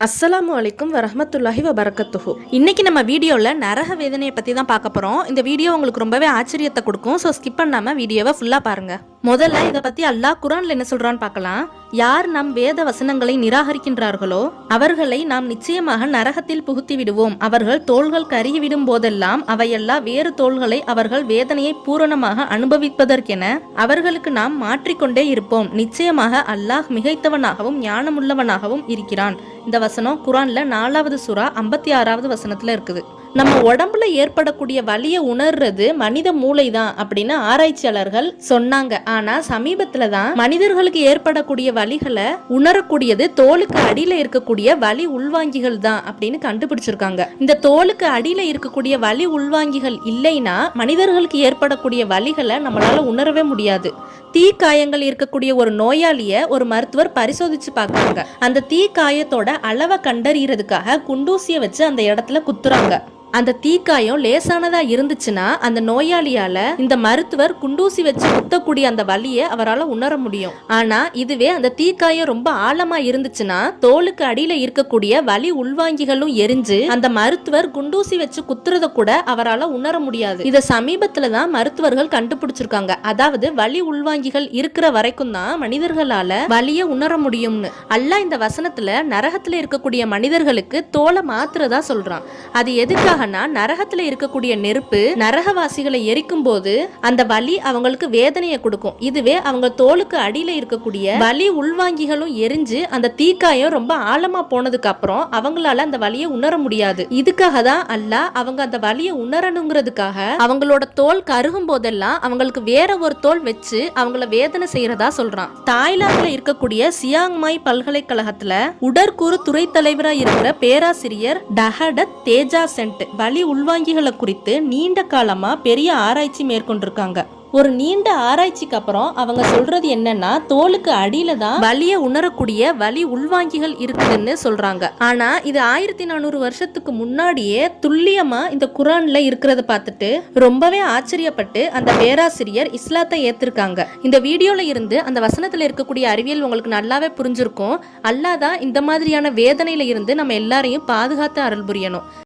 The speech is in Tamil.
அஸ்ஸலாமு அலைக்கும் வரமத்துல்லாஹி வபரக்கத்துஹு. இன்னைக்கு நம்ம வீடியோவில் நரக வேதனையை பற்றி தான் பார்க்க போகிறோம் இந்த வீடியோ உங்களுக்கு ரொம்பவே ஆச்சரியத்தை கொடுக்கும். ஸோ ஸ்கிப் பண்ணாமல் வீடியோவை ஃபுல்லாக பாருங்கள் முதல்ல இதை பற்றி அல்லாஹ் குரான்ல என்ன சொல்றான்னு பார்க்கலாம். யார் நம் வேத வசனங்களை நிராகரிக்கின்றார்களோ அவர்களை நாம் நிச்சயமாக நரகத்தில் புகுத்தி விடுவோம். அவர்கள் தோள்கள் கருகிவிடும் போதெல்லாம் அவையெல்லாம் வேறு தோள்களை அவர்கள் வேதனையை பூரணமாக அனுபவிப்பதற்கென அவர்களுக்கு நாம் மாற்றிக்கொண்டே இருப்போம். நிச்சயமாக அல்லாஹ் மிகைத்தவனாகவும் ஞானமுள்ளவனாகவும் இருக்கிறான். இந்த வசனம் குரான்ல நாலாவது சுறா ஐம்பத்தி ஆறாவது வசனத்துல இருக்குது. நம்ம உடம்புல ஏற்படக்கூடிய வலியை உணர்றது மனித மூளை தான் அப்படின்னு ஆராய்ச்சியாளர்கள் சொன்னாங்க. ஆனா சமீபத்துல தான் மனிதர்களுக்கு ஏற்படக்கூடிய வலிகளை உணரக்கூடியது தோலுக்கு அடியில இருக்கக்கூடிய வலி உள்வாங்கிகள் தான் அப்படின்னு கண்டுபிடிச்சிருக்காங்க. இந்த தோலுக்கு அடியில இருக்கக்கூடிய வலி உள்வாங்கிகள் இல்லைன்னா மனிதர்களுக்கு ஏற்படக்கூடிய வலிகளை நம்மளால உணரவே முடியாது. தீக்காயங்கள் இருக்கக்கூடிய ஒரு நோயாளிய ஒரு மருத்துவர் பரிசோதிச்சு பார்க்குறாங்க. அந்த தீ காயத்தோட அளவை கண்டறியறதுக்காக குண்டூசியை வச்சு அந்த இடத்துல குத்துறாங்க. அந்த தீக்காயம் லேசானதா இருந்துச்சுன்னா அந்த நோயாளியால இந்த மருத்துவர் குண்டூசி வச்சு குத்தக்கூடிய அந்த வலியை அவரால் உணர முடியும். ஆனா இதுவே அந்த தீக்காயம் ரொம்ப ஆழமா இருந்துச்சுன்னா தோலுக்கு அடியில இருக்கக்கூடிய வலி உள்வாங்கிகளும் எரிஞ்சு அந்த மருத்துவர் குண்டூசி வச்சு குத்துறத கூட அவரால் உணர முடியாது. இத சமீபத்துல தான் மருத்துவர்கள் கண்டுபிடிச்சிருக்காங்க. அதாவது வலி உள்வாங்கிகள் இருக்கிற வரைக்கும் தான் மனிதர்களால வலியை உணர முடியும்னு. அல்லாஹ் இந்த வசனத்துல நரகத்துல இருக்கக்கூடிய மனிதர்களுக்கு தோலை மாத்துறதா சொல்றான். அது எதுக்காக எதுக்காகனா நரகத்துல இருக்கக்கூடிய நெருப்பு நரகவாசிகளை எரிக்கும் போது அந்த வலி அவங்களுக்கு வேதனையை கொடுக்கும். இதுவே அவங்க தோலுக்கு அடியில இருக்கக்கூடிய வலி உள்வாங்கிகளும் எரிஞ்சு அந்த தீக்காயம் ரொம்ப ஆழமா போனதுக்கு அப்புறம் அவங்களால அந்த வலியை உணர முடியாது. இதுக்காக தான் அல்ல அவங்க அந்த வலியை உணரணுங்கிறதுக்காக அவங்களோட தோல் கருகும் போதெல்லாம் அவங்களுக்கு வேற ஒரு தோல் வச்சு அவங்கள வேதனை செய்யறதா சொல்றான். தாய்லாந்துல இருக்கக்கூடிய சியாங்மாய் பல்கலைக்கழகத்துல உடற்கூறு துறை தலைவராக இருக்கிற பேராசிரியர் டஹடத் தேஜா சென்ட் வலி உள்வாங்கிகளை குறித்து நீண்ட காலமாக பெரிய ஆராய்ச்சி மேற்கொண்டிருக்காங்க. ஒரு நீண்ட ஆராய்ச்சிக்கு அப்புறம் அவங்க சொல்றது என்னன்னா தோலுக்கு அடியில தான் வலிய உணரக்கூடிய வலி உள்வாங்கிகள் இருக்குதுன்னு சொல்றாங்க. ஆனா இது ஆயிரத்தி நானூறு வருஷத்துக்கு முன்னாடியே துல்லியமா இந்த குரான்ல இருக்கிறத பார்த்துட்டு ரொம்பவே ஆச்சரியப்பட்டு அந்த பேராசிரியர் இஸ்லாத்தை ஏத்திருக்காங்க. இந்த வீடியோல இருந்து அந்த வசனத்துல இருக்கக்கூடிய அறிவியல் உங்களுக்கு நல்லாவே புரிஞ்சிருக்கும். அல்லாதான் இந்த மாதிரியான வேதனையில இருந்து நம்ம எல்லாரையும் பாதுகாத்து அருள் புரியணும்.